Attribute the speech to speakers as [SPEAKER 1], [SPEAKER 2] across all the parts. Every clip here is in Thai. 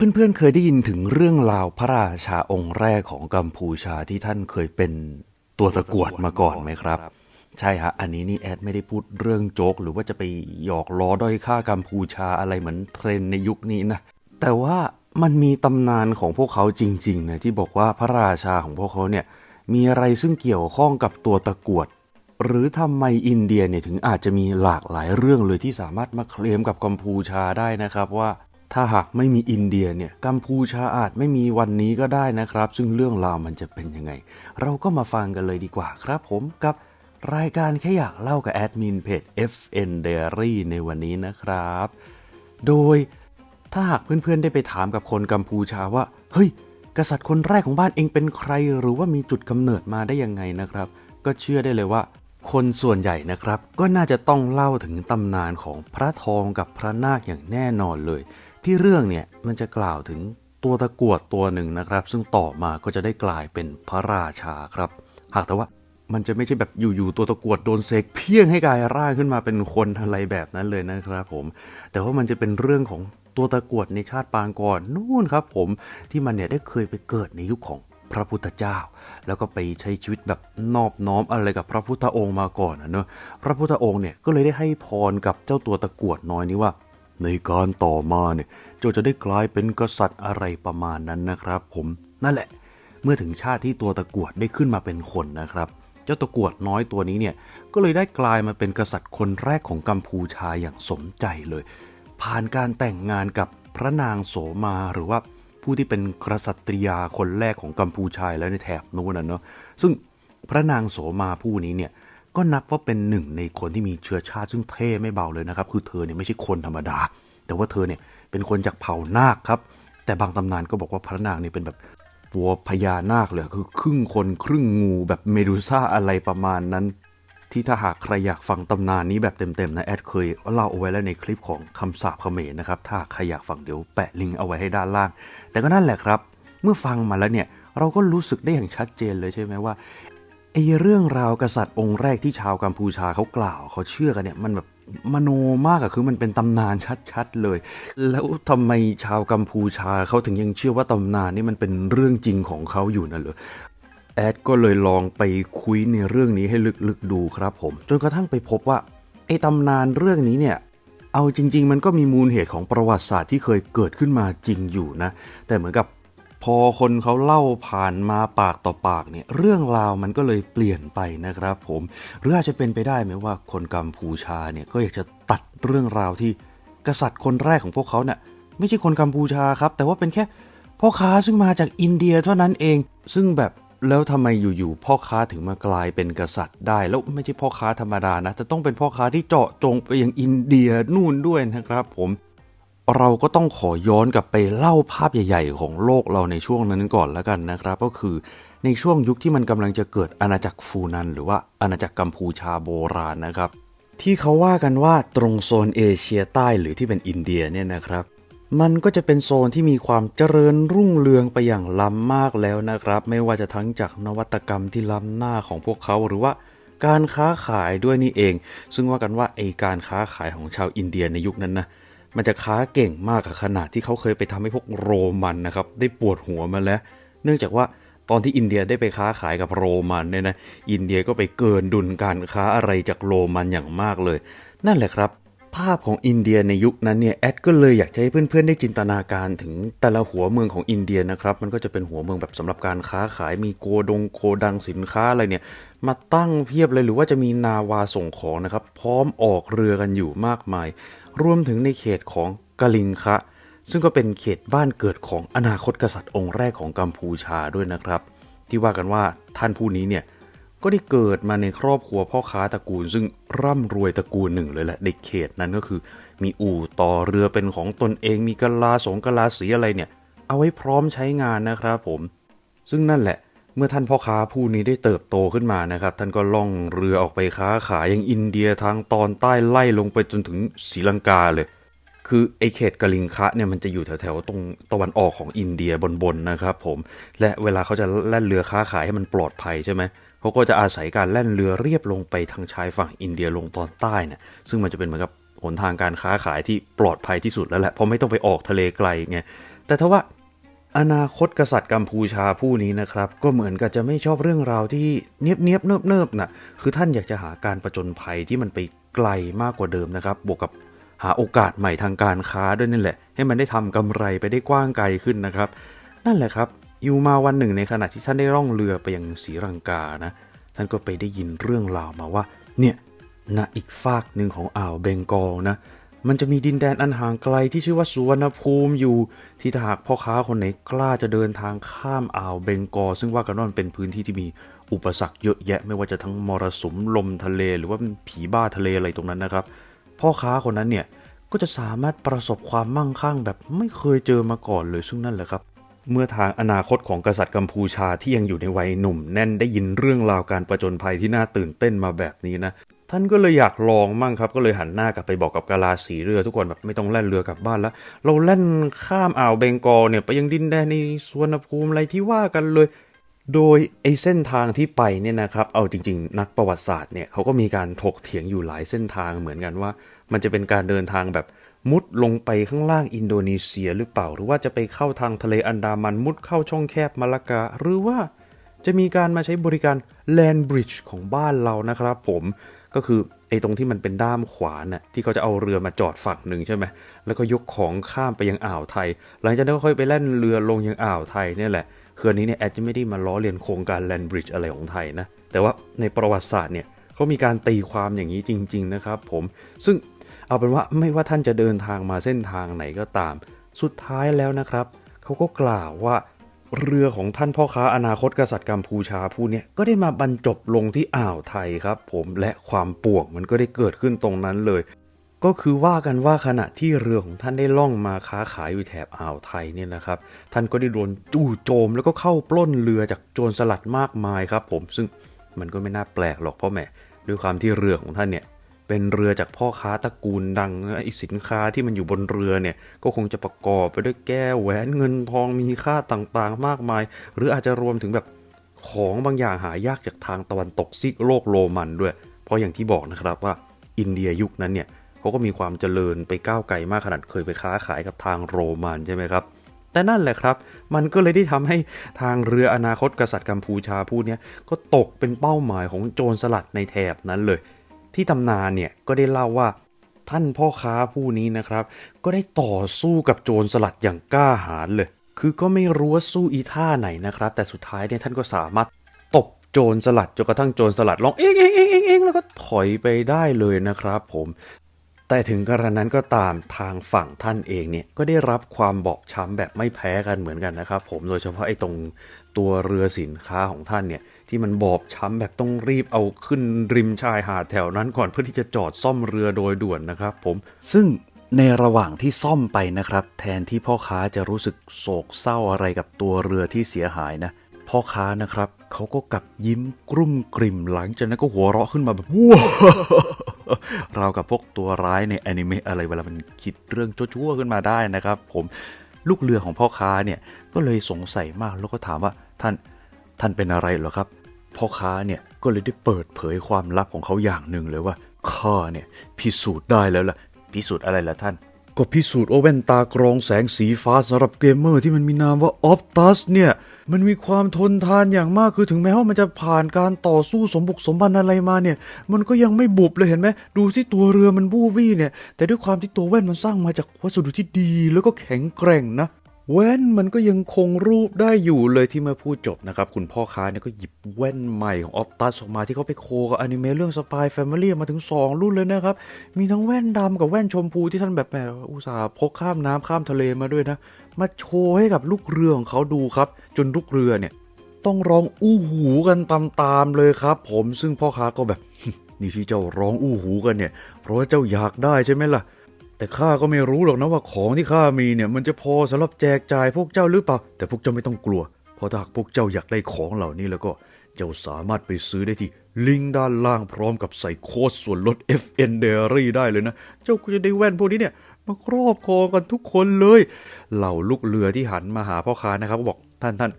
[SPEAKER 1] เพื่อนๆเคยได้ยินถึงเรื่องราวพระราชาองค์แรกของกัมพูชาที่ท่านเคยเป็นตัวตะกรวดมาก่อนไหมครับ ใช่ฮะอันนี้นี่แอดไม่ได้พูดเรื่องโจ๊ก หรือว่าจะไปหยอกล้อด้อยค่ากัมพูชาอะไรเหมือนเทรนด์ในยุคนี้นะ แต่ว่ามันมีตำนานของพวกเขาจริงๆนะที่บอกว่าพระราชาของพวกเขาเนี่ยมีอะไรซึ่งเกี่ยวข้องกับตัวตะกรวด หรือทำไมอินเดียเนี่ยถึงอาจจะมีหลากหลายเรื่องเลยที่สามารถมาเคลมกับกัมพูชาได้นะครับว่า ถ้าหากไม่มีอินเดียเนี่ยกัมพูชาอาจไม่มีวันนี้ก็ได้นะครับ ซึ่งเรื่องราวมันจะเป็นยังไง เราก็มาฟังกันเลยดีกว่าครับผมกับรายการแค่อยากเล่ากับแอดมินเพจ FN Diary ในวันนี้นะครับ โดยถ้าหากเพื่อนๆได้ไปถามกับคนกัมพูชาว่า เฮ้ย กษัตริย์คนแรกของบ้านเองเป็นใคร หรือว่ามีจุดกำเนิดมาได้ยังไงนะครับ ก็เชื่อได้เลยว่า คนส่วนใหญ่นะครับ ก็น่าจะต้องเล่าถึงตำนานของพระทองกับพระนาคอย่างแน่นอนเลย ที่เรื่องเนี่ยมันจะกล่าวถึงตัวตะกวดตัวหนึ่งนะครับ ซึ่งต่อมาก็จะได้กลายเป็นพระราชาครับ หากแต่ว่ามันจะไม่ใช่แบบอยู่ๆตัวตะกวดโดนเสกเพี้ยงให้กลายร่างขึ้นมาเป็นคนอะไรแบบนั้นเลยนะครับผม แต่ว่ามันจะเป็นเรื่องของตัวตะกวดในชาติปางก่อนนู่นครับ ผมที่มันเนี่ยได้เคยไปเกิดในยุคของพระพุทธเจ้า แล้วก็ไปใช้ชีวิตแบบนอบน้อมอะไรกับพระพุทธองค์มาก่อนนะเนอะพระพุทธองค์เนี่ยก็เลยได้ให้พรกับเจ้าตัวตะกวดน้อยนี้ว่า ในการต่อมาเนี่ยเจ้าจะได้กลายเป็นกษัตริย์อะไรประมาณนั้นนะครับผมนั่นแหละ เมื่อถึงชาติที่ตัวตะกวดได้ขึ้นมาเป็นคนนะครับ เจ้าตะกวดน้อยตัวนี้เนี่ยก็เลยได้กลายมาเป็นกษัตริย์คนแรกของกัมพูชาอย่างสมใจเลย ผ่านการแต่งงานกับพระนางโสมาหรือว่าผู้ที่เป็นกษัตริยาคนแรกของกัมพูชาแล้วในแถบนู้นนะเนาะซึ่งพระนางโสมาผู้นี้เนี่ย ก็นับว่าเป็นหนึ่งในคนที่มีเชื้อชาติซึ่งเท่ไม่เบาเลยนะครับ คือเธอเนี่ยไม่ใช่คนธรรมดา แต่ว่าเธอเนี่ยเป็นคนจากเผ่านาคครับ แต่บางตำนานก็บอกว่าพระนางเนี่ยเป็นแบบตัวพญานาคเลยคือครึ่งคนครึ่งงูแบบเมดูซ่าอะไรประมาณนั้น ที่ถ้าหากใครอยากฟังตำนานนี้แบบเต็มๆนะ แอดเคยเล่าเอาไว้แล้วในคลิปของคำสาปเขมรนะครับ ถ้าใครอยากฟังเดี๋ยวแปะลิงก์เอาไว้ให้ด้านล่าง แต่ก็นั่นแหละครับ เมื่อฟังมาแล้วเนี่ยเราก็รู้สึกได้อย่างชัดเจนเลยใช่ไหมว่า ไอ้เรื่องราวกษัตริย์องค์แรกที่ชาวกัมพูชาเขากล่าวเขาเชื่อกันเนี่ยมันแบบมโนมากอะคือมันเป็นตำนานชัดๆเลย แล้วทำไมชาวกัมพูชาเขาถึงยังเชื่อว่าตำนานนี่มันเป็นเรื่องจริงของเขาอยู่นั่นเหรอแอดก็เลยลองไปคุยในเรื่องนี้ให้ลึกๆดูครับผม จนกระทั่งไปพบว่าไอ้ตำนานเรื่องนี้เนี่ยเอาจริง ๆ มันก็มีมูลเหตุของประวัติศาสตร์ที่เคยเกิดขึ้นมาจริงอยู่นะ แต่เหมือนกับ พอคนเขาเล่าผ่านมาปากต่อปากเนี่ยเรื่องราวมันก็เลยเปลี่ยนไปนะครับ ผมหรืออาจจะเป็นไปได้ไหมว่าคนกัมพูชาเนี่ยก็อยากจะตัดเรื่องราวที่กษัตริย์คนแรกของพวกเขาเนี่ยไม่ใช่คนกัมพูชาครับ แต่ว่าเป็นแค่พ่อค้าซึ่งมาจากอินเดียเท่านั้นเอง ซึ่งแบบแล้วทำไมอยู่ๆพ่อค้าถึงมากลายเป็นกษัตริย์ได้ แล้วไม่ใช่พ่อค้าธรรมดานะแต่ต้องเป็นพ่อค้าที่เจาะจงไปยังอินเดียนู่นด้วยนะครับ ผม เราก็ต้องขอย้อนกลับไปเล่าภาพใหญ่ ๆ ของโลกเราในช่วงนั้นก่อนแล้วกันนะครับ ก็คือในช่วงยุคที่มันกำลังจะเกิดอาณาจักรฟูนัน หรือว่าอาณาจักรกัมพูชาโบราณนะครับ ที่เขาว่ากันว่าตรงโซนเอเชียใต้หรือที่เป็นอินเดียเนี่ยนะครับ มันก็จะเป็นโซนที่มีความเจริญรุ่งเรืองไปอย่างล้ำมากแล้วนะครับ ไม่ว่าจะทั้งจากนวัตกรรมที่ล้ำหน้าของพวกเขาหรือว่าการค้าขายด้วยนี่เอง ซึ่งว่ากันว่าไอการค้าขายของชาวอินเดียในยุคนั้นนะ มันจะค้าเก่งมากขนาดที่เขาเคยไปทำให้พวกโรมันนะครับได้ปวดหัวมาแล้ว เนื่องจากว่าตอนที่อินเดียได้ไปค้าขายกับโรมันเนี่ยนะอินเดียก็ไปเกินดุลการค้าอะไรจากโรมันอย่างมากเลย นั่นแหละครับ ภาพของอินเดียในยุคนั้นเนี่ยแอดก็เลยอยากจะให้เพื่อนๆได้จินตนาการถึงแต่ละหัวเมืองของอินเดียนะครับมันก็จะเป็นหัวเมืองแบบสำหรับการค้าขายมีโกดงโกดังสินค้าอะไรเนี่ยมาตั้งเพียบเลยหรือว่าจะมีนาวาส่งของนะครับพร้อมออกเรือกันอยู่มากมาย รวมถึงในเขตของกะลิงคะ ซึ่งก็เป็นเขตบ้านเกิดของอนาคตกษัตริย์องค์แรกของกัมพูชาด้วยนะครับ ที่ว่ากันว่าท่านผู้นี้เนี่ยก็ได้เกิดมาในครอบครัวพ่อค้าตระกูล ซึ่งร่ำรวยตระกูลหนึ่งเลยแหละในเขตนั้นก็คือ มีอู่ต่อเรือเป็นของตนเองมีกะลาสงกะลาสีอะไรเนี่ย เอาไว้พร้อมใช้งานนะครับผม ซึ่งนั่นแหละ มื่อท่านพ่อค้าผู้นี้ได้เติบโตขึ้นมานะครับ ท่านก็ล่องเรือออกไปค้าขายยังอินเดียทางตอนใต้ไล่ลงไปจนถึงศรีลังกาเลย คือไอเขตกะลิงคะเนี่ยมันจะอยู่แถวๆตรงตะวันออกของอินเดียบนๆนะครับ ผม และเวลาเขาจะแล่นเรือค้าขายให้มันปลอดภัยใช่ไหมเขาก็จะอาศัยการแล่นเรือเรียบลงไปทางชายฝั่งอินเดียลงตอนใต้เนี่ยซึ่งมันจะเป็นเหมือนกับหนทางการค้าขายที่ปลอดภัยที่สุดแล้วแหละเพราะไม่ต้องไปออกทะเลไกลไงแต่ทว่า อนาคตกษัตริย์กัมพูชาผู้นี้นะครับ ก็เหมือนกับจะไม่ชอบเรื่องราวที่เนียบเนียบๆเนิบเนิบๆนะคือท่านอยากจะหาการประจนภัยที่มันไปไกลมากกว่าเดิมนะครับ บวกกับหาโอกาสใหม่ทางการค้าด้วยนี่นแหละ ให้มันได้ทำกำไรไปได้กว้างไกลขึ้นนะครับ นั่นแหละครับ อยู่มาวันหนึ่งในขณะที่ท่านได้ร่องเรือไปยังศรีลังกานะ ท่านก็ไปได้ยินเรื่องราวมาว่า เนี่ยณอีกฟากหนึ่งของอ่าวเบงกอลนะ มันจะมีดินแดนอันห่างไกลที่ชื่อว่าสุวรรณภูมิอยู่ ที่ถ้าหากพ่อค้าคนไหนกล้าจะเดินทางข้ามอ่าวเบงกอ ซึ่งว่ากันว่ามันเป็นพื้นที่ที่มีอุปสรรคเยอะแยะ ไม่ว่าจะทั้งมรสุมลมทะเลหรือว่าผีบ้าทะเลอะไรตรงนั้นนะครับ พ่อค้าคนนั้นเนี่ยก็จะสามารถประสบความมั่งคั่งแบบไม่เคยเจอมาก่อนเลยซึ่งนั่นแหละครับ เมื่อทางอนาคตของกษัตริย์กัมพูชาที่ยังอยู่ในวัยหนุ่ม แน่นได้ยินเรื่องราวการประจนภัยที่น่าตื่นเต้นมาแบบนี้นะ ท่านก็เลยอยากลองมั่งครับ ก็เลยหันหน้ากลับไปบอกกับกาลาสีเรือ ทุกคนแบบไม่ต้องแล่นเรือกลับบ้านแล้ว เราแล่นข้ามอ่าวเบงกอลเนี่ยไปยังดินแดนในสวนภูมิอะไรที่ว่ากันเลยโดยไอ้เส้นทางที่ไปเนี่ยนะครับ เอาจริง ๆ นักประวัติศาสตร์เนี่ยเขาก็มีการถกเถียงอยู่หลายเส้นทางเหมือนกันว่า มันจะเป็นการเดินทางแบบมุดลงไปข้างล่างอินโดนีเซียหรือเปล่า หรือว่าจะไปเข้าทางทะเลอันดามันมุดเข้าช่องแคบมาลากา หรือว่าจะมีการมาใช้บริการ Land Bridge ของบ้านเรานะครับผม ก็คือไอ้ตรงที่มันเป็นด้ามขวานน่ะที่เขาจะเอาเรือมาจอดฝั่งหนึ่งใช่ไหมแล้วก็ยกของข้ามไปยังอ่าวไทย หลังจากนั้นก็ค่อยไปแล่นเรือลงยังอ่าวไทยเนี่ยแหละคืออันนี้เนี่ยแอดจะไม่ได้มาล้อเลียนโครงการ Land Bridge อะไรของไทยนะแต่ว่าในประวัติศาสตร์เนี่ยเขามีการตีความอย่างนี้จริง ๆนะครับ ผมซึ่งเอาเป็นว่าไม่ว่าท่านจะเดินทางมาเส้นทางไหนก็ตาม สุดท้ายแล้วนะครับเขาก็กล่าวว่า เรือของท่านพ่อค้าอนาคตกษัตริย์กัมพูชาผู้นี้ก็ได้มาบรรจบลงที่อ่าวไทยครับ ผมและความป่วงมันก็ได้เกิดขึ้นตรงนั้นเลย ก็คือว่ากันว่าขณะที่เรือของท่านได้ล่องมาค้าขายอยู่แถบอ่าวไทยเนี่ยนะครับ ท่านก็ได้โดนจู่โจมแล้วก็เข้าปล้นเรือจากโจรสลัดมากมายครับ ผมซึ่งมันก็ไม่น่าแปลกหรอกเพราะแหมด้วยความที่เรือของท่านเนี่ย เป็นเรือจากพ่อค้าตระกูลดังนะไอสินค้าที่มันอยู่บนเรือเนี่ยก็คงจะประกอบไปด้วยแก้วแหวนเงินทองมีค่าต่างๆ มากมาย หรืออาจจะรวมถึงแบบของบางอย่างหายากจากทางตะวันตกซีกโลกโรมันด้วย เพราะอย่างที่บอกนะครับว่าอินเดียยุคนั้นเนี่ยเขาก็มีความเจริญไปก้าวไกลมากขนาดเคยไปค้าขายกับทางโรมันใช่ไหมครับแต่นั่นแหละครับ มันก็เลยได้ทำให้ทางเรืออนาคตกษัตริย์กัมพูชาผู้เนี้ยก็ตกเป็นเป้าหมายของโจรสลัดในแถบนั้นเลย ที่ตำนานเนี่ยก็ได้เล่าว่าท่านพ่อค้าผู้นี้นะครับ ก็ได้ต่อสู้กับโจรสลัดอย่างกล้าหาญเลย คือก็ไม่รู้ว่าสู้อีท่าไหนนะครับ แต่สุดท้ายเนี่ยท่านก็สามารถตบโจรสลัดจนกระทั่งโจรสลัดร้องเองเองเองเองเองแล้วก็ถอยไปได้เลยนะครับผม แต่ถึงกระนั้นก็ตามทางฝั่งท่านเองเนี่ยก็ได้รับความบอบช้ำแบบไม่แพ้กันเหมือนกันนะครับ ผมโดยเฉพาะไอ้ตรงตัวเรือสินค้าของท่านเนี่ย ที่มันบอบช้ำแบบต้องรีบเอาขึ้นริมชายหาดแถวนั้นก่อนเพื่อที่จะจอดซ่อมเรือโดยด่วนนะครับ ผมซึ่งในระหว่างที่ซ่อมไปนะครับ แทนที่พ่อค้าจะรู้สึกโศกเศร้าอะไรกับตัวเรือที่เสียหายนะ พ่อค้านะครับเขาก็กลับยิ้มกรุ่มกริ่มหลังจากนั้นก็หัวเราะขึ้นมาแบบว้าวเราวกับพวกตัวร้ายในแอนิเมะอะไรเวลามันคิดเรื่องชั่วๆขึ้นมาได้นะครับ ผมลูกเรือของพ่อค้าเนี่ยก็เลยสงสัยมากแล้วก็ถามว่าท่านท่านเป็นอะไรเหรอครับ พ่อค้าเนี่ยก็เลยได้เปิดเผยความลับของเขาอย่างหนึ่งเลยว่าข้าเนี่ยพิสูจน์ได้แล้วล่ะ พิสูจน์อะไรล่ะท่าน ก็พิสูจน์โอเว่นตากรองแสงสีฟ้าสำหรับเกมเมอร์ที่มันมีนามว่าออฟตัสเนี่ย มันมีความทนทานอย่างมากคือถึงแม้ว่ามันจะผ่านการต่อสู้สมบุกสมบันอะไรมาเนี่ย มันก็ยังไม่บุบเลยเห็นไหมดูสิตัวเรือมันบู้บี้เนี่ย แต่ด้วยความที่ตัวแว่นมันสร้างมาจากวัสดุที่ดีแล้วก็แข็งแกร่งนะ แว่นมันก็ยังคงรูปได้อยู่เลยที่เมื่อพูดจบนะครับ คุณพ่อค้าเนี่ยก็หยิบแว่นใหม่ของออ t ตัสออกมาที่เขาไปโคกับอนิเมะเรื่อง Spy Family มาถึง 2 รุ่นเลยนะครับ มีทั้งแว่นดำกับแว่นชมพูที่ท่านแบบแหมอุตส่าห์พกข้ามน้ำข้ามทะเลมาด้วยนะ มาโชว์ให้กับลูกเรือของเขาดูครับ จนลูกเรือเนี่ย ต้องร้องอู้หูกันตามๆเลยครับ ผมซึ่งพ่อค้าก็แบบนี่ที่เจ้าร้องอู้หูกันเนี่ย เพราะว่าเจ้าอยากได้ใช่ไหมล่ะ แต่ข้าก็ไม่รู้หรอกนะว่าของที่ข้ามีเนี่ย มันจะพอสำหรับแจกจ่ายพวกเจ้าหรือเปล่า แต่พวกเจ้าไม่ต้องกลัว เพราะถ้าหากพวกเจ้าอยากได้ของเหล่านี้แล้วก็เจ้าสามารถไปซื้อได้ที่ลิงก์ด้านล่างพร้อมกับใส่โค้ดส่วนลด FN Diary ได้เลยนะ เจ้าก็จะได้แว่นพวกนี้เนี่ยมาครอบครองกันทุกคนเลย เหล่าลูกเรือที่หันมาหาพ่อค้านะครับก็บอกท่านท่าน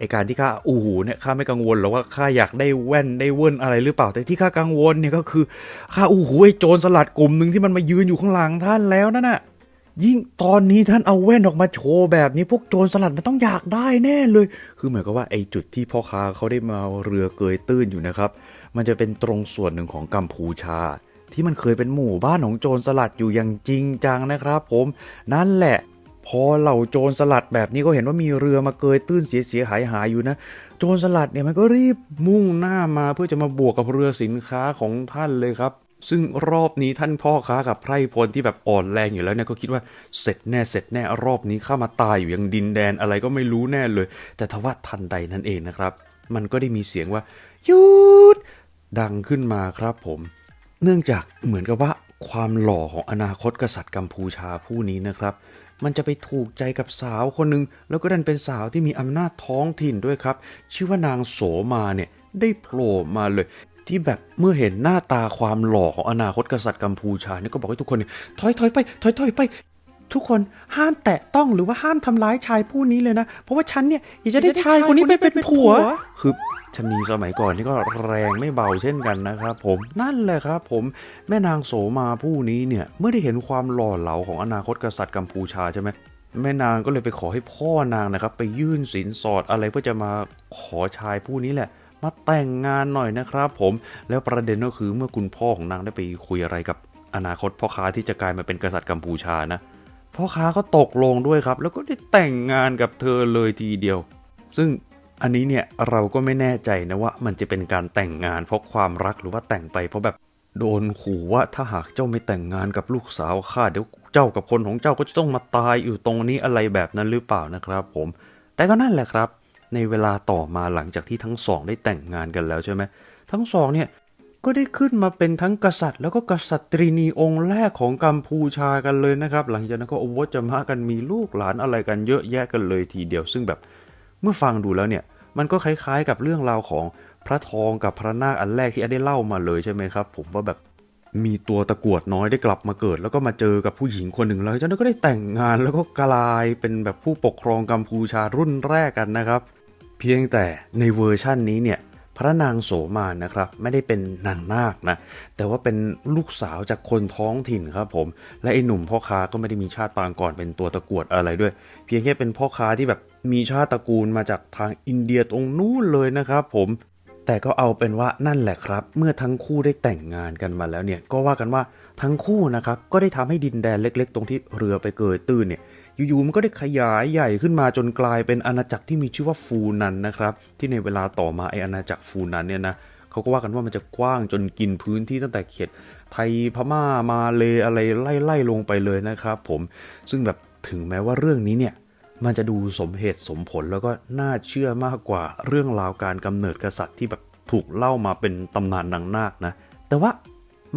[SPEAKER 1] ไอการที่ข้าอู้หูเนี่ยข้าไม่กังวลหรอกว่าข้าอยากได้แว่นได้เว่นอะไรหรือเปล่า แต่ที่ข้ากังวลเนี่ยก็คือข้าอู้หูไอโจรสลัดกลุ่มหนึ่งที่มันมายืนอยู่ข้างหลังท่านแล้วนั่นน่ะยิ่งตอนนี้ท่านเอาแว่นออกมาโชว์แบบนี้พวกโจรสลัดมันต้องอยากได้แน่เลย คือเหมือนกับว่าไอ้จุดที่พ่อค้าเขาได้มาเรือเกยตื้นอยู่นะครับ มันจะเป็นตรงส่วนหนึ่งของกัมพูชา ที่มันเคยเป็นหมู่บ้านของโจรสลัดอยู่อย่างจริงจังนะครับ ผม นั่นแหละ พอเหล่าโจรสลัดแบบนี้ก็เห็นว่ามีเรือมาเกยตื้นเสียเสียหายหายอยู่นะ โจรสลัดเนี่ยมันก็รีบมุ่งหน้ามาเพื่อจะมาบวกกับเรือสินค้าของท่านเลยครับซึ่งรอบนี้ท่านพ่อค้ากับไพร่พลที่แบบอ่อนแรงอยู่แล้วเนี่ยก็คิดว่าเสร็จแน่เสร็จแน่รอบนี้เข้ามาตายอยู่ยังดินแดนอะไรก็ไม่รู้แน่เลย แต่ทว่าทันใดนั่นเองนะครับ มันก็ได้มีเสียงว่าหยุดดังขึ้นมาครับผม เนื่องจากเหมือนกับว่าความหล่อของอนาคตกษัตริย์กัมพูชาผู้นี้นะครับ มันจะไปถูกใจกับสาวคนหนึ่งแล้วก็ดันเป็นสาวที่มีอำนาจท้องถิ่นด้วยครับ ชื่อว่านางโสมาเนี่ยได้โผล่มาเลย ที่แบบเมื่อเห็นหน้าตาความหล่อของอนาคตกษัตริย์กัมพูชาเนี่ยก็บอกให้ทุกคนเนี่ยถอยถอยไปถอยถอยไป ทุกคนห้ามแตะต้องหรือว่าห้ามทำร้ายชายผู้นี้เลยนะ เพราะว่าฉันเนี่ยอยากจะได้ชายคนนี้ไปเป็นผัว คือชะนีสมัยก่อนนี่ก็แรงไม่เบาเช่นกันนะครับผมนั่นแหละครับผมแม่นางโสมาผู้นี้เนี่ยเมื่อได้เห็นความหล่อเหลาของอนาคตกษัตริย์กัมพูชาใช่ไหมแม่นางก็เลยไปขอให้พ่อนางนะครับ ไปยื่นสินสอดอะไรเพื่อจะมาขอชายผู้นี้แหละ มาแต่งงานหน่อยนะครับผมแล้วประเด็นก็คือเมื่อคุณพ่อของนางได้ไปคุยอะไรกับอนาคตพ่อค้าที่จะกลายมาเป็นกษัตริย์กัมพูชานะ พ่อค้าก็ตกลงด้วยครับ แล้วก็ได้แต่งงานกับเธอเลยทีเดียว ซึ่งอันนี้เนี่ยเราก็ไม่แน่ใจนะว่ามันจะเป็นการแต่งงานเพราะความรักหรือว่าแต่งไปเพราะแบบโดนขู่ว่าถ้าหากเจ้าไม่แต่งงานกับลูกสาวข้าเดี๋ยวเจ้ากับคนของเจ้าก็จะต้องมาตายอยู่ตรงนี้อะไรแบบนั้นหรือเปล่านะครับผม แต่ก็นั่นแหละครับ ในเวลาต่อมาหลังจากที่ทั้งสองได้แต่งงานกันแล้วใช่ไหมทั้งสองเนี่ย ก็ได้ขึ้นมาเป็นทั้งกษัตริย์ แล้วก็กษัตรินีองค์แรกของกัมพูชากันเลยนะครับ หลังจากนั้นก็โอวจะมากันมีลูกหลานอะไรกันเยอะแยะกันเลยทีเดียว ซึ่งแบบเมื่อฟังดูแล้วเนี่ย มันก็คล้ายๆกับเรื่องราวของพระทองกับพระนาคอันแรกที่ได้เล่ามาเลยใช่ไหมครับ ผมว่าแบบมีตัวตะกรวดน้อยได้กลับมาเกิด แล้วก็มาเจอกับผู้หญิงคนหนึ่งแล้วจากนั้นก็ได้แต่งงานแล้วก็กลายเป็นแบบผู้ปกครองกัมพูชารุ่นแรกกันนะครับ เพียงแต่ในเวอร์ชั่นนี้เนี่ย พระนางโสมานนะครับ ไม่ได้เป็นนางนาคนะ แต่ว่าเป็นลูกสาวจากคนท้องถิ่นครับผม และไอ้หนุ่มพ่อค้าก็ไม่ได้มีชาติปางก่อนเป็นตัวตะกรวดอะไรด้วย เพียงแค่เป็นพ่อค้าที่แบบมีชาติตระกูลมาจากทางอินเดียตรงนู้นเลยนะครับผมแต่ก็เอาเป็นว่านั่นแหละครับ เมื่อทั้งคู่ได้แต่งงานกันมาแล้วเนี่ยก็ว่ากันว่าทั้งคู่นะครับก็ได้ทำให้ดินแดนเล็ก ๆ ตรงที่เรือไปเกยตื้นเนี่ย อยู่ๆมันก็ได้ขยายใหญ่ขึ้นมาจนกลายเป็นอาณาจักรที่มีชื่อว่าฟูนันนะครับที่ในเวลาต่อมาไออาณาจักรฟูนันเนี่ยนะเขาก็ว่ากันว่ามันจะกว้างจนกินพื้นที่ตั้งแต่เขตไทยพม่ามาเลอะไรไล่ๆลงไปเลยนะครับผมซึ่งแบบถึงแม้ว่าเรื่องนี้เนี่ยมันจะดูสมเหตุสมผลแล้วก็น่าเชื่อมากกว่าเรื่องราวการกำเนิดกษัตริย์ที่แบบถูกเล่ามาเป็นตำนานนางนาคนะ แต่ว่า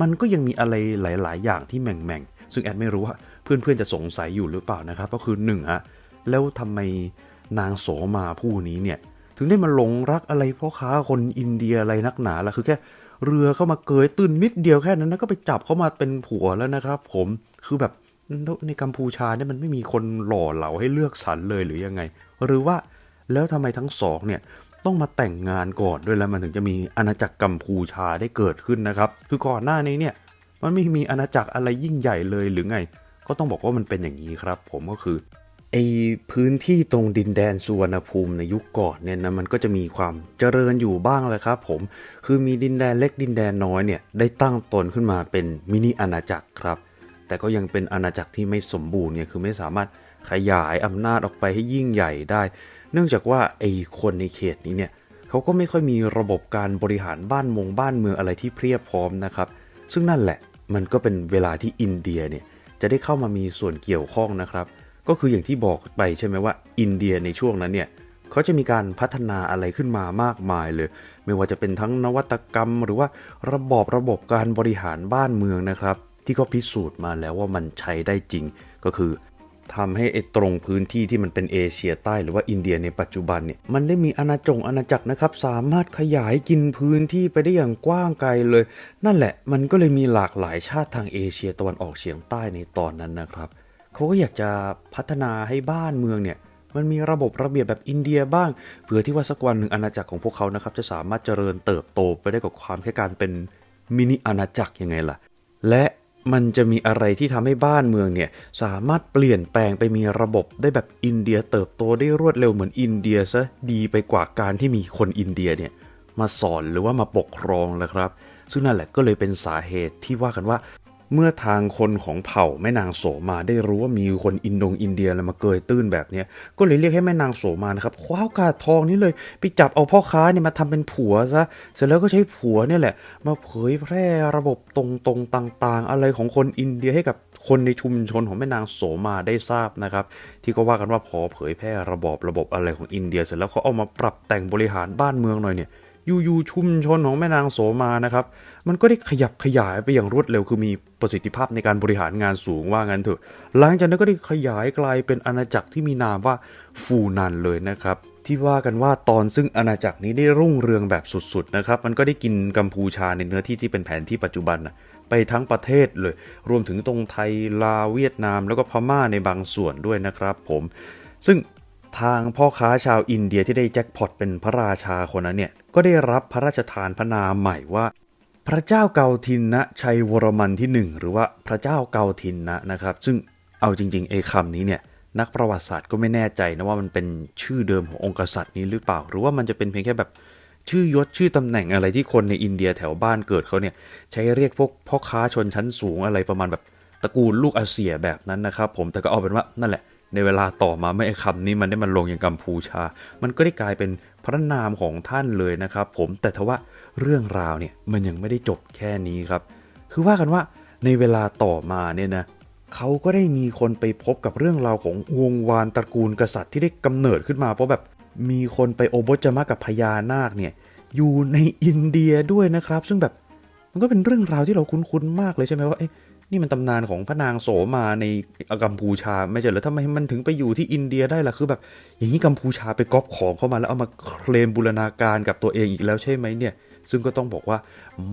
[SPEAKER 1] มันก็ยังมีอะไรหลาย ๆ อย่างที่แหม่งๆ ซึ่งแอดไม่รู้ว่า เพื่อนๆจะสงสัยอยู่หรือเปล่านะครับ ก็คือหนึ่งอะแล้วทำไมนางโสมาผู้นี้เนี่ย ถึงได้มาหลงรักอะไรพ่อค้าคนอินเดียอะไรนักหนาล่ะคือแค่เรือเข้ามาเกยตื้นนิดเดียวแค่นั้นนะก็ไปจับเข้ามาเป็นผัวแล้วนะครับ ผมคือแบบในกัมพูชาเนี่ยมันไม่มีคนหล่อเหลาให้เลือกสรรเลยหรือยังไง หรือว่าแล้วทำไมทั้งสองเนี่ยต้องมาแต่งงานก่อนด้วยแล้วมันถึงจะมีอาณาจักรกัมพูชาได้เกิดขึ้นนะครับ คือก่อนหน้านี้เนี่ยมันไม่มีอาณาจักรอะไรยิ่งใหญ่เลยหรือไง ก็ต้องบอกว่ามันเป็นอย่างนี้ครับ ผมก็คือไอพื้นที่ตรงดินแดนสุวรรณภูมิในยุคก่อนเนี่ยนะมันก็จะมีความเจริญอยู่บ้างแหละครับผมคือมีดินแดนเล็กดินแดนน้อยเนี่ยได้ตั้งตนขึ้นมาเป็นมินิอาณาจักรครับ แต่ก็ยังเป็นอาณาจักรที่ไม่สมบูรณ์เนี่ยคือไม่สามารถขยายอำนาจออกไปให้ยิ่งใหญ่ได้ เนื่องจากว่าไอคนในเขตนี้เนี่ยเขาก็ไม่ค่อยมีระบบการบริหารบ้านมงบ้านเมืองอะไรที่เพียบพร้อมนะครับ ซึ่งนั่นแหละมันก็เป็นเวลาที่อินเดียเนี่ย จะได้เข้ามามีส่วนเกี่ยวข้องนะครับ ก็คืออย่างที่บอกไปใช่ไหมว่า อินเดียในช่วงนั้นเนี่ยเขาจะมีการพัฒนาอะไรขึ้นมามากมายเลย ไม่ว่าจะเป็นทั้งนวัตกรรม หรือว่าระบอบระบบการบริหารบ้านเมืองนะครับ ที่ก็พิสูจน์มาแล้วว่ามันใช้ได้จริง ก็คือ ทำให้ไอ้ตรงพื้นที่ที่มันเป็นเอเชียใต้หรือว่าอินเดียในปัจจุบันเนี่ยมันได้มีอาณาจงอาณาจักรนะครับ สามารถขยายกินพื้นที่ไปได้อย่างกว้างไกลเลย นั่นแหละมันก็เลยมีหลากหลายชาติทางเอเชียตะวันออกเฉียงใต้ในตอนนั้นนะครับเขาก็อยากจะพัฒนาให้บ้านเมืองเนี่ยมันมีระบบระเบียบแบบอินเดียบ้างเพื่อที่ว่าสักวันหนึ่งอาณาจักรของพวกเขานะครับจะสามารถเจริญเติบโตไปได้กับความแค่การเป็นมินิอาณาจักรยังไงล่ะ และ มันจะมีอะไรที่ทำให้บ้านเมืองเนี่ยสามารถเปลี่ยนแปลงไปมีระบบได้แบบอินเดียเติบโตได้รวดเร็วเหมือนอินเดียซะดีไปกว่าการที่มีคนอินเดียเนี่ยมาสอนหรือว่ามาปกครองนะครับ ซึ่งนั่นแหละก็เลยเป็นสาเหตุที่ว่ากันว่า เมื่อทางคนของเผ่าแม่นางโสมาได้รู้ว่ามีคนอินโดงอินเดียอะไรมาเกยตื้นแบบนี้ก็เลยเรียกให้แม่นางโสมานะครับคว้าโอกาสทองนี้เลยไปจับเอาพ่อค้าเนี่ยมาทำเป็นผัวซะเสร็จแล้วก็ใช้ผัวเนี่ยแหละ มาเผยแพร่ระบบตรงๆต่างๆ อะไรของคนอินเดียให้กับคนในชุมชนของแม่นางโสมาได้ทราบนะครับ ที่ก็ว่ากันว่าพอเผยแพร่ระบบระบบอะไรของอินเดีย เสร็จแล้วเขาเอามาปรับแต่งบริหารบ้านเมืองหน่อยเนี่ยอยู่ๆชุมชนของแม่นางโสมานะครับ มันก็ได้ขยับขยายไปอย่างรวดเร็วคือมี ประสิทธิภาพในการบริหารงานสูงว่างั้นเถอะ หลังจากนั้นก็ได้ขยายกลายเป็นอาณาจักรที่มีนามว่าฟูนันเลยนะครับที่ว่ากันว่าตอนซึ่งอาณาจักรนี้ได้รุ่งเรืองแบบสุดๆนะครับ มันก็ได้กินกัมพูชาในเนื้อที่ที่เป็นแผนที่ปัจจุบันนะไปทั้งประเทศเลย รวมถึงตรงไทยลาวเวียดนาม แล้วก็พม่าในบางส่วนด้วยนะครับผม ซึ่งทางพ่อค้าชาวอินเดียที่ได้แจ็คพอตเป็นพระราชาคนนั้นเนี่ย ก็ได้รับพระราชทานพระนามใหม่ว่า พระเจ้าเกาทินนะชัยวรมันที่หนึ่งหรือว่าพระเจ้าเกาทินนะนะครับ ซึ่งเอาจริงๆไอ้คำนี้เนี่ยนักประวัติศาสตร์ก็ไม่แน่ใจนะว่ามันเป็นชื่อเดิมขององค์กษัตริย์นี้หรือเปล่า หรือว่ามันจะเป็นเพียงแค่แบบชื่อยศชื่อตำแหน่งอะไรที่คนในอินเดียแถวบ้านเกิดเขาเนี่ยใช้เรียกพวกพ่อค้าชนชั้นสูงอะไรประมาณแบบตระกูลลูกอาเซียแบบนั้นนะครับผมแต่ก็เอาเป็นว่านั่นแหละ ในเวลาต่อมาไม่ไอ้คำนี้มันได้มันลงอย่างกัมพูชา มันก็ได้กลายเป็นพระนามของท่านเลยนะครับ ผมแต่ทว่าเรื่องราวเนี่ยมันยังไม่ได้จบแค่นี้ครับ คือว่ากันว่าในเวลาต่อมาเนี่ยนะเขาก็ได้มีคนไปพบกับเรื่องราวของวงวานตระกูลกษัตริย์ที่ได้กำเนิดขึ้นมา เพราะแบบมีคนไปโอบจมะกับพญานาคเนี่ยอยู่ในอินเดียด้วยนะครับ ซึ่งแบบมันก็เป็นเรื่องราวที่เราคุ้นๆมากเลยใช่ไหมว่าเอ๊ะ นี่มันตำนานของพระนางโสมาในกัมพูชาไม่ใช่หรือทำไมมันถึงไปอยู่ที่อินเดียได้ล่ะคือแบบ อย่างนี้กัมพูชาไปก๊อปของเข้ามาแล้วเอามาเคลมบูรณาการกับตัวเองอีกแล้วใช่ไหมเนี่ย ซึ่งก็ต้องบอกว่า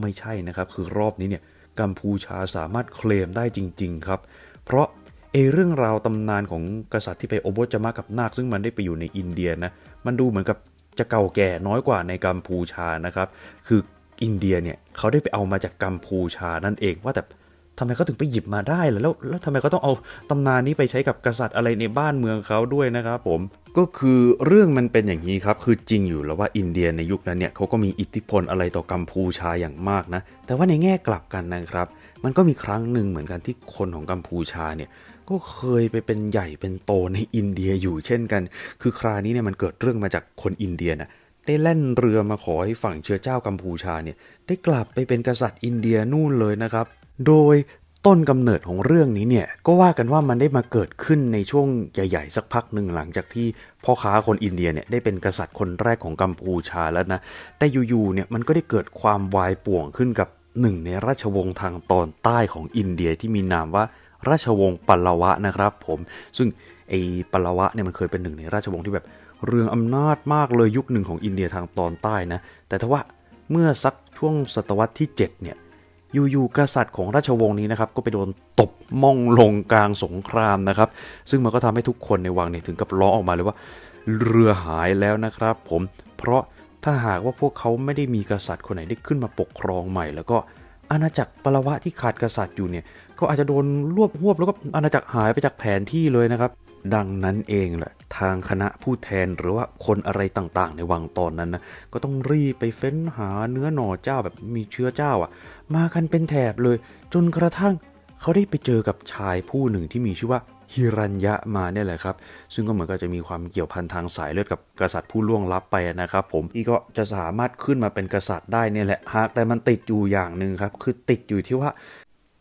[SPEAKER 1] ไม่ใช่นะครับ คือรอบนี้เนี่ยกัมพูชาสามารถเคลมได้จริง ๆ ครับ เพราะเอเรื่องราวตำนานของกษัตริย์ที่ไปโอบจมะกับนาคซึ่งมันได้ไปอยู่ในอินเดียนะมันดูเหมือนกับจะเก่าแก่น้อยกว่าในกัมพูชานะครับ คืออินเดียเนี่ยเขาได้ไปเอามาจากกัมพูชานั่นเองว่าแต่ ทำไมเขาถึงไปหยิบมาได้ล่ะแล้วแล้วทำไมเขาต้องเอาตำนานนี้ไปใช้กับกษัตริย์อะไรในบ้านเมืองเขาด้วยนะครับผมก็คือเรื่องมันเป็นอย่างนี้ครับ คือจริงอยู่แล้วว่าอินเดียในยุคนั้นเนี่ยเขาก็มีอิทธิพลอะไรต่อกัมพูชาอย่างมากนะ แต่ว่าในแง่กลับกันนะครับ มันก็มีครั้งหนึ่งเหมือนกันที่คนของกัมพูชาเนี่ยก็เคยไปเป็นใหญ่เป็นโตในอินเดียอยู่เช่นกัน คือคราวนี้เนี่ยมันเกิดเรื่องมาจากคนอินเดียนะได้แล่นเรือมาขอให้ฝั่งเชื้อเจ้ากัมพูชาเนี่ยได้กลับไปเป็นกษัตริย์อินเดียนู่นเลยนะครับ โดยต้นกำเนิดของเรื่องนี้เนี่ยก็ว่ากันว่ามันได้มาเกิดขึ้นในช่วงใหญ่ๆ สักพักหนึ่งหลังจากที่พ่อค้าคนอินเดียเนี่ยได้เป็นกษัตริย์คนแรกของกัมพูชาแล้วนะแต่อยู่ๆเนี่ยมันก็ได้เกิดความวายป่วงขึ้นกับหนึ่งในราชวงศ์ทางตอนใต้ของอินเดียที่มีนามว่าราชวงศ์ปัลลวะนะครับผมซึ่งไอ้ปัลลวะเนี่ยมันเคยเป็นหนึ่งในราชวงศ์ที่แบบเรืองอำนาจมากเลยยุคหนึ่งของอินเดียทางตอนใต้นะแต่ทว่าเมื่อสักช่วงศตวรรษที่7เนี่ย อยู่ๆกษัตริย์ของราชวงศ์นี้นะครับก็ไปโดนตบม่องลงกลางสงครามนะครับ ซึ่งมันก็ทำให้ทุกคนในวังเนี่ยถึงกับร้องออกมาเลยว่า เรือหายแล้วนะครับ ผมเพราะถ้าหากว่าพวกเขาไม่ได้มีกษัตริย์คนไหนได้ขึ้นมาปกครองใหม่ แล้วก็อาณาจักรปรวะที่ขาดกษัตริย์อยู่เนี่ยก็อาจจะโดนรวบรวบแล้วก็อาณาจักรหายไปจากแผนที่เลยนะครับ ดังนั้นเองแหละทางคณะผู้แทนหรือว่าคนอะไรต่างๆ ในวังตอนนั้นนะก็ต้องรีบไปเฟ้นหาเนื้อหน่อเจ้าแบบมีเชื้อเจ้าอะ มากันเป็นแถบเลย จนกระทั่งเขาได้ไปเจอกับชายผู้หนึ่งที่มีชื่อว่าฮิรัญยะมาเนี่ยแหละครับ ซึ่งก็เหมือนกับจะมีความเกี่ยวพันทางสายเลือดกับกษัตริย์ผู้ล่วงลับไปนะครับ ผมที่ก็จะสามารถขึ้นมาเป็นกษัตริย์ได้เนี่ยแหละหากแต่มันติดอยู่อย่างหนึ่งครับ คือติดอยู่ที่ว่า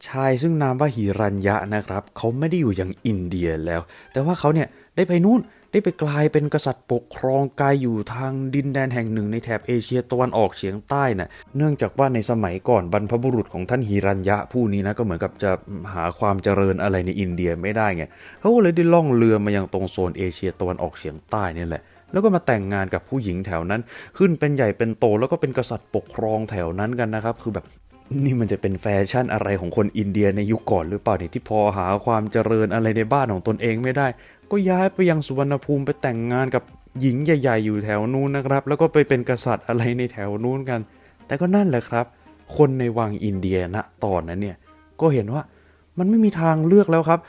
[SPEAKER 1] ชายซึ่งนามว่าหิรัญยะนะครับ เขาไม่ได้อยู่อย่างอินเดียแล้ว แต่ว่าเขาเนี่ยได้ไปนู่นได้ไปกลายเป็นกษัตริย์ปกครองกายอยู่ทางดินแดนแห่งหนึ่งในแถบเอเชียตะวันออกเฉียงใต้น่ะเนื่องจากว่าในสมัยก่อนบรรพบุรุษของท่านหิรัญยะผู้นี้นะก็เหมือนกับจะหาความเจริญอะไรในอินเดียไม่ได้ไงเขาก็เลยได้ล่องเรือมาอยังตรงโซนเอเชียตะวันออกเฉียงใต้นี่แหละแล้วก็มาแต่งงานกับผู้หญิงแถวนั้น ขึ้นเป็นใหญ่เป็นโตแล้วก็เป็นกษัตริย์ปกครองแถวนั้นกันนะครับ คือแบบ นี่มันจะเป็นแฟชั่นอะไรของคนอินเดียในยุคก่อนหรือเปล่าเนี่ยที่พอหาความเจริญอะไรในบ้านของตนเองไม่ได้ ก็ย้ายไปยังสุวรรณภูมิไปแต่งงานกับหญิงใหญ่ ๆ อยู่แถวนู้นนะครับ แล้วก็ไปเป็นกษัตริย์อะไรในแถวนู้นกัน แต่ก็นั่นแหละครับ คนในวังอินเดียณตอนนั้นเนี่ยก็เห็นว่ามันไม่มีทางเลือกแล้วครับ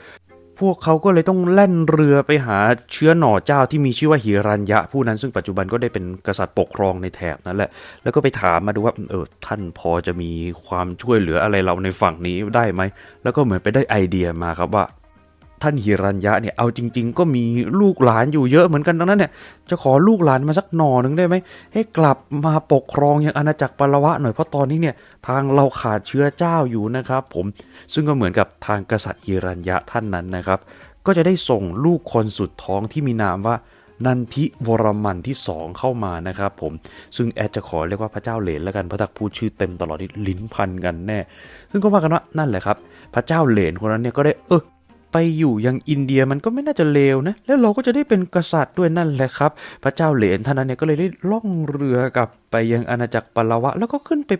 [SPEAKER 1] พวกเขาก็เลยต้องแล่นเรือไปหาเชื้อหน่อเจ้าที่มีชื่อว่าหิรัญยะ ผู้นั้นซึ่งปัจจุบันก็ได้เป็นกษัตริย์ปกครองในแถบนั้นแหละ แล้วก็ไปถามมาดูว่าเออท่านพอจะมีความช่วยเหลืออะไรเราในฝั่งนี้ได้ไหม แล้วก็เหมือนไปได้ไอเดียมาครับว่า ท่านหิรัญยะเนี่ยเอาจริง ๆ ก็มีลูกหลานอยู่เยอะเหมือนกันดังนั้นเนี่ยจะขอลูกหลานมาสักหน่อหนึ่งได้ไหมให้กลับมาปกครองอยังอาณาจักรปาละวะหน่อยเพราะตอนนี้เนี่ยทางเราขาดเชื้อเจ้าอยู่นะครับผมซึ่งก็เหมือนกับทางกษัตริย์หิรัญยะท่านนั้นนะครับ ก็จะได้ส่งลูกคนสุดท้องที่มีนามว่านันทิวรมันที่สองเข้ามานะครับผมซึ่งแอดจะขอเรียกว่าพระเจ้าเหลนแล้วกันเพราะถ้าพูดชื่อเต็มตลอดนี่ลิ้นพันกันแน่ ซึ่งก็ว่ากันว่านั่นแหละครับ พระเจ้าเหลนคนนั้นเนี่ยก็ได้เออ ไปอยู่ยังอินเดียมันก็ไม่น่าจะเลวนะ แล้วเราก็จะได้เป็นกษัตริย์ด้วยนั่นแหละครับ พระเจ้าเหลนท่านนั้นเนี่ยก็เลยได้ล่องเรือกลับไปยังอาณาจักรปลวะ แล้วก็ขึ้นไป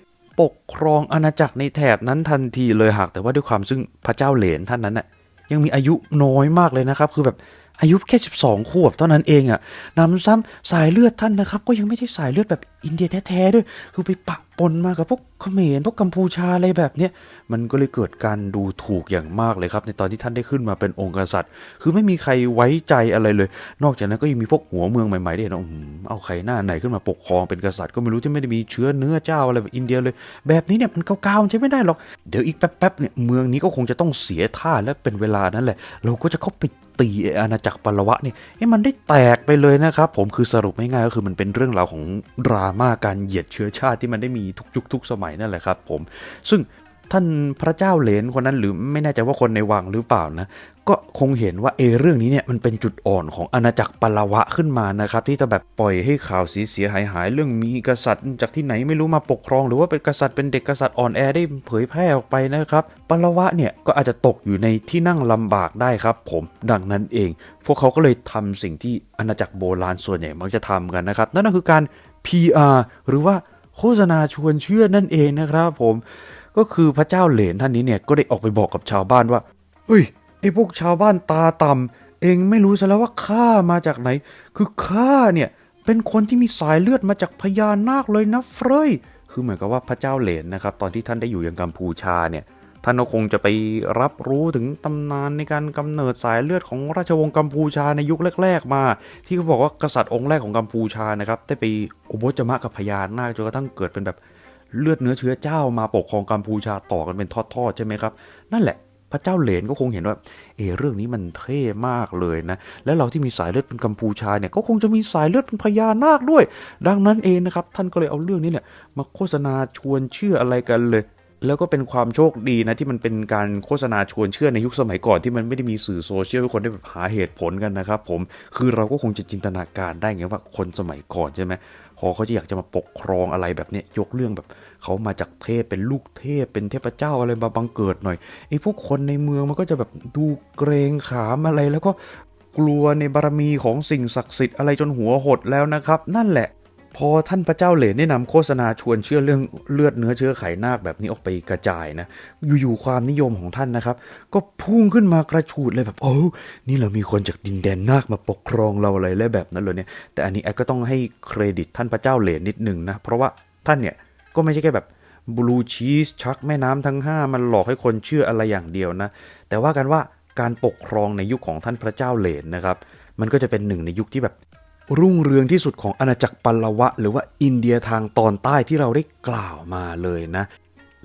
[SPEAKER 1] ปกครองอาณาจักรในแถบนั้นทันทีเลยหากแต่ว่าด้วยความซึ่งพระเจ้าเหลนท่านนั้นน่ะยังมีอายุน้อยมากเลยนะครับ คือแบบอายุแค่ 12 ขวบเท่านั้นเองอะ่ะนำซ้ำสายเลือดท่านนะครับ ก็ยังไม่ใช่สายเลือดแบบอินเดียแท้ๆด้วย คือไปปะ ปนมากับพวกเขมรพวกกัมพูชาอะไรแบบเนี้ยมันก็เลยเกิดการดูถูกอย่างมากเลยครับ ในตอนที่ท่านได้ขึ้นมาเป็นองค์กษัตริย์ คือไม่มีใครไว้ใจอะไรเลย นอกจากนั้นก็ยังมีพวกหัวเมืองใหม่ๆได้เห็นว่าอื้อหือเอาใครหน้าไหนขึ้นมาปกครองเป็นกษัตริย์ก็ไม่รู้ที่ไม่ได้มีเชื้อเนื้อเจ้าอะไรแบบอินเดียเลย แบบนี้เนี่ยมันเก่าๆใช้ไม่ได้หรอกเดี๋ยวอีกแป๊บๆเนี่ยเมืองนี้ก็คงจะต้องเสียท่าและเป็นเวลานั้นแหละ เราก็จะเข้าไปตีไอ้อาณาจักรปลวะเนี่ยให้มันได้แตกไปเลยนะครับผมคือสรุปง่ายๆก็คือมันเป็นเรื่องราวของดราม่าการเหยียดเชื้อชาติที่มันได้มีทุกยุคทุกสมัยนั่นแหละครับผม ซึ่งท่านพระเจ้าเหลนคนนั้นหรือไม่แน่ใจว่าคนในวังหรือเปล่านะ ก็คงเห็นว่าเอเรื่องนี้เนี่ยมันเป็นจุดอ่อนของอาณาจักรปลวะขึ้นมานะครับ ที่จะแบบปล่อยให้ข่าวเสียเสียหายหายเรื่องมีกษัตริย์ จากที่ไหนไม่รู้มาปกครอง หรือว่าเป็นกษัตริย์เป็นเด็กกษัตริย์อ่อนแอได้เผยแพร่ออกไปนะครับปลวะเนี่ยก็อาจจะตกอยู่ในที่นั่งลำบากได้ครับ ผมดังนั้นเอง พวกเขาก็เลยทำสิ่งที่อาณาจักรโบราณส่วนใหญ่มักจะทำกันนะครับนั่นก็คือการ PR หรือว่า โฆษณาชวนเชื่อนั่นเองนะครับผม ก็คือพระเจ้าเหลนท่านนี้เนี่ยก็ได้ออกไปบอกกับชาวบ้านว่าเฮ้ยไอ้พวกชาวบ้านตาต่ำเองไม่รู้ซะแล้วว่าข้ามาจากไหน คือข้าเนี่ยเป็นคนที่มีสายเลือดมาจากพญานาคเลยนะเฟรยคือเหมือนกับว่าพระเจ้าเหลนนะครับ ตอนที่ท่านได้อยู่ยังกัมพูชาเนี่ย ท่านก็คงจะไปรับรู้ถึงตำนานในการกำเนิดสายเลือดของราชวงศ์กัมพูชาในยุคแรก ๆ มา ที่เขาบอกว่ากษัตริย์องค์แรกของกัมพูชานะครับได้ไปอุบจมะกับพญานาคจนกระทั่งเกิดเป็นแบบเลือดเนื้อเชื้อเจ้ามาปกครองกัมพูชาต่อกันเป็นทอดๆใช่ไหมครับ นั่นแหละพระเจ้าเหลนก็คงเห็นว่า เออเรื่องนี้มันเท่มากเลยนะ แล้วเราที่มีสายเลือดเป็นกัมพูชาเนี่ยก็คงจะมีสายเลือดเป็นพญานาคด้วย ดังนั้นเองนะครับ ท่านก็เลยเอาเรื่องนี้เนี่ยมาโฆษณาชวนเชื่ออะไรกันเลย แล้วก็เป็นความโชคดีนะที่มันเป็นการโฆษณาชวนเชื่อในยุคสมัยก่อนที่มันไม่ได้มีสื่อโซเชียลทุกคนได้แบบหาเหตุผลกันนะครับผมคือเราก็คงจะจินตนาการได้ไงว่าคนสมัยก่อนใช่ไหมพอเขาจะอยากจะมาปกครองอะไรแบบเนี้ยยกเรื่องแบบเขามาจากเทพเป็นลูกเทพเป็นเทพเจ้าอะไรมาบังเกิดหน่อยไอ้พวกคนในเมืองมันก็จะแบบดูเกรงขามอะไรแล้วก็กลัวในบารมีของสิ่งศักดิ์สิทธิ์อะไรจนหัวหดแล้วนะครับ นั่นแหละ พอท่านพระเจ้าเหลนได้นำโฆษณาชวนเชื่อเรื่องเลือดเนื้อเชื้อไขนาคแบบนี้ออกไปกระจายนะ อยู่ๆความนิยมของท่านนะครับ ก็พุ่งขึ้นมากระฉูดเลยแบบโอ้นี่เรามีคนจากดินแดนนาคมาปกครองเราอะไรแล้วแบบนั้นเลยเนี่ย แต่อันนี้แอดก็ต้องให้เครดิตท่านพระเจ้าเหลนนิดหนึ่งนะ เพราะว่าท่านเนี่ยก็ไม่ใช่แค่แบบบลูชีสชักแม่น้ำทั้งห้ามันหลอกให้คนเชื่ออะไรอย่างเดียวนะ แต่ว่ากันว่าการปกครองในยุคของท่านพระเจ้าเหลนนะครับ มันก็จะเป็นหนึ่งในยุคที่แบบ รุ่งเรืองที่สุดของอาณาจักรปัลลวะ หรือว่าอินเดียทางตอนใต้ที่เราได้กล่าวมาเลยนะ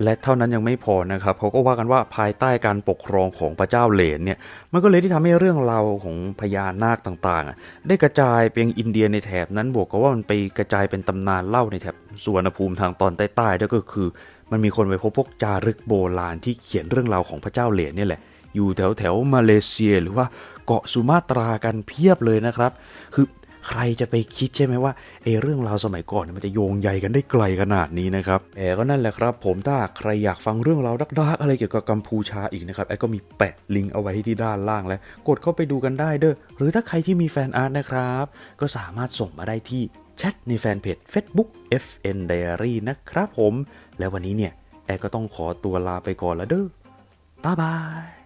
[SPEAKER 1] และเท่านั้นยังไม่พอนะครับเขาก็ว่ากันว่าภายใต้การปกครองของพระเจ้าเหลนเนี่ยมันก็เลยที่ทำให้เรื่องราวของพญานาคต่างๆ ได้กระจายไปยังอินเดียในแถบนั้นบวกกับว่ามันไปกระจายเป็นตำนานเล่าในแถบสุวรรณภูมิทางตอนใต้ๆด้วยก็คือ มันมีคนไปพบพวกจารึกโบราณที่เขียนเรื่องราวของพระเจ้าเหลนเนี่ยแหละอยู่แถวแถวมาเลเซียหรือว่าเกาะสุมาตรากันเพียบเลยนะครับ คือ ใครจะไปคิดใช่ไหมว่าเอเรื่องราวสมัยก่อนมันจะโยงใยกันได้ไกลขนาดนี้นะครับแต่ก็นั่นแหละครับ ผมถ้าใครอยากฟังเรื่องราวดักๆอะไรเกี่ยวกับกัมพูชาอีกนะครับไอ้ก็มีแปะลิงก์เอาไว้ที่ด้านล่างแล้ว กดเข้าไปดูกันได้เด้อหรือถ้าใครที่มีแฟนอาร์ตนะครับ ก็สามารถส่งมาได้ที่แชทในแฟนเพจ Facebook FN Diary นะครับผม แล้ววันนี้เนี่ย แอร์ก็ต้องขอตัวลาไปก่อนแล้วเด้อบ๊ายบาย